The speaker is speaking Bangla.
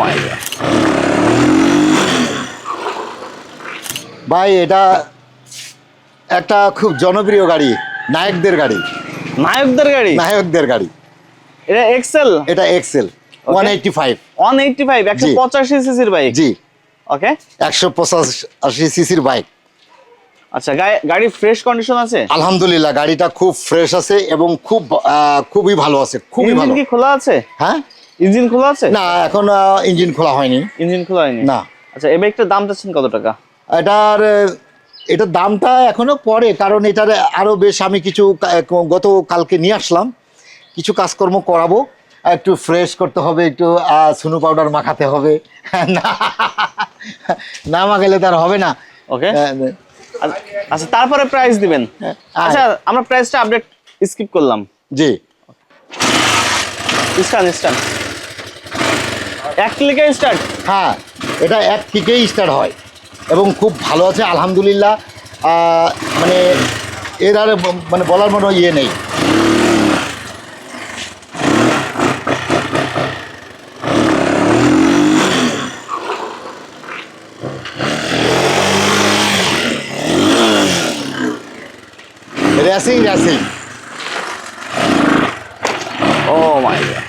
মাই ভাই এটা একটা খুব জনপ্রিয় গাড়ি নায়কদের গাড়ি। নায়কদের গাড়ি? নায়কদের গাড়ি। এটা এক্সেল এটা excel one eighty five one eighty five একশো পঁচাশি সিসির বাইক জি। ওকে একশো পঁচাশি সিসির বাইক আচ্ছা গাড়ি ফ্রেশ কন্ডিশন আছে? আলহামদুলিল্লাহ গাড়িটা খুব ফ্রেশ আছে এবং খুব খুবই ভালো আছে খুবই ভালো। কি খোলা আছে? হ্যাঁ? ইঞ্জিন খোলা আছে? না এখন ইঞ্জিন খোলা হয়নি। ইঞ্জিন খোলা হয়নি? না। আচ্ছা এই বাইকটার দাম চাচ্ছেন কত টাকা? এটার এটার দামটা এখনও পরে কারণ এটার আরও বেশ আমি কিছু গত কালকে নিয়ে আসলাম। কিছু কাজকর্ম করাবো। একটু ফ্রেশ করতে হবে একটু সুনু পাউডার মাখাতে হবে। না না মাখালে তার হবে না। ওকে আচ্ছা তারপরে প্রাইস দিবেন। আচ্ছা আমরা প্রাইসটা আপডেট স্কিপ করলাম। জি। স্টান স্টান। এক ক্লিকে স্টার্ট হ্যাঁ এটা এক থেকেই স্টার্ট হয়। এবং খুব ভালো আছে আলহামদুলিল্লাহ। মানে এর আর মানে বলার মতো ইয়ে নেই। Racing racing oh my god